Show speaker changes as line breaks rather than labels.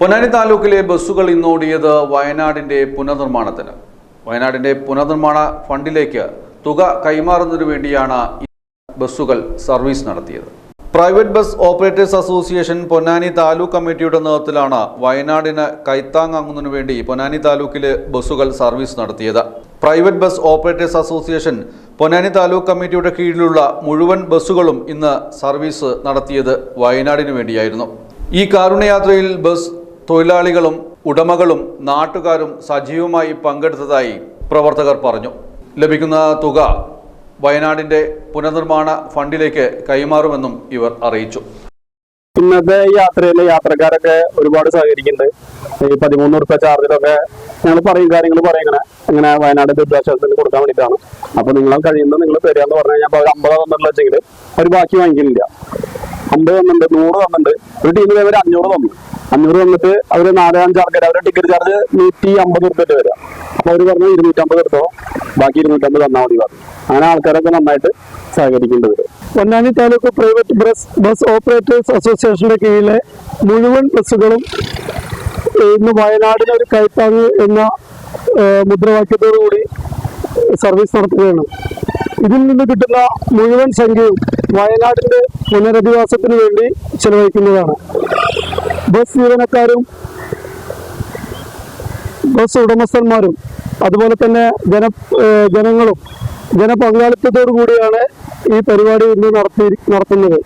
പൊന്നാനി താലൂക്കിലെ ബസ്സുകൾ ഇന്നോടിയത് വയനാടിന്റെ പുനർനിർമ്മാണത്തിന്. വയനാടിന്റെ പുനർനിർമ്മാണ ഫണ്ടിലേക്ക് തുക കൈമാറുന്നതിനു വേണ്ടിയാണ് ബസ്സുകൾ സർവീസ് നടത്തിയത്. Private bus operators association Ponnani taluk കമ്മിറ്റിയുടെ നേതൃത്വത്തിലാണ് വയനാടിന് കൈത്താങ്ങാങ്ങുന്നതിനു വേണ്ടി പൊന്നാനി താലൂക്കിലെ ബസ്സുകൾ സർവീസ് നടത്തിയത്. Private bus operators association Ponnani taluk കമ്മിറ്റിയുടെ കീഴിലുള്ള മുഴുവൻ ബസ്സുകളും ഇന്ന് സർവീസ് നടത്തിയത് വയനാടിനു വേണ്ടിയായിരുന്നു. ഈ കാരുണ്യയാത്രയിൽ ബസ് തൊഴിലാളികളും ഉടമകളും നാട്ടുകാരും സജീവമായി പങ്കെടുത്തതായി പ്രവർത്തകർ പറഞ്ഞു. ലഭിക്കുന്ന തുക വയനാടിന്റെ പുനർനിർമ്മാണ ഫണ്ടിലേക്ക് കൈമാറുമെന്നും ഇവർ അറിയിച്ചു.
ഇന്നത്തെ യാത്രയിലെ യാത്രക്കാരൊക്കെ ഒരുപാട് സഹകരിക്കുന്നുണ്ട്. ഈ പതിമൂന്ന് ഉറുപ്പ ചാർജിലൊക്കെ ഞങ്ങൾ പറയും കാര്യങ്ങൾ പറയണേ അങ്ങനെ വയനാട് ദുരിതാശ്വാസത്തിന് കൊടുക്കാൻ വേണ്ടിയിട്ടാണ്. അപ്പൊ നിങ്ങളെ കഴിയുന്നത് നിങ്ങൾ തരാന്ന് പറഞ്ഞു കഴിഞ്ഞാൽ അപ്പൊ അമ്പത് തന്നിട്ടുള്ള വെച്ചെങ്കിൽ ഒരു ബാക്കി വാങ്ങിക്കുന്നില്ല. അമ്പത് തന്നിട്ടുണ്ട് നൂറ് തന്നിട്ടുണ്ട്. ഒരു ടീമിൽ അവർ അഞ്ഞൂറ് തന്നു. അഞ്ഞൂറ് വന്നിട്ട് അവർ നാല് അഞ്ച് ആൾക്കാർ അവരുടെ ടിക്കറ്റ് ചാർജ് നൂറ്റി അമ്പത് ഉറുപ്പിട്ട് വരിക അപ്പൊ അവർ പറഞ്ഞു ഇരുന്നൂറ്റമ്പത് എടുത്തോ. ബാക്കി ഇരുന്നൂറ്റമ്പത് തന്നാൽ മതി പറഞ്ഞു. അങ്ങനെ ആൾക്കാരൊക്കെ നന്നായിട്ട് സഹകരിക്കേണ്ടി വരും.
Ponnani taluk private bus bus operators അസോസിയേഷന്റെ കീഴിലെ മുഴുവൻ ബസ്സുകളും ഇന്ന് വയനാടിന് ഒരു കൈത്താങ് എന്ന മുദ്രാവാക്യത്തോടുകൂടി സർവീസ് നടത്തുകയാണ്. ഇതിൽ നിന്ന് കിട്ടുന്ന മുഴുവൻ സംഖ്യയും വയനാടിന്റെ പുനരധിവാസത്തിന് വേണ്ടി ചെലവഴിക്കുന്നതാണ്. ബസ് ജീവനക്കാരും ബസ് ഉടമസ്ഥന്മാരും അതുപോലെ തന്നെ ജന ജനങ്ങളും ജനപങ്കാളിത്തത്തോടു കൂടിയാണ് ഈ പരിപാടി ഇന്ന് നടത്തി നടത്തുന്നത്.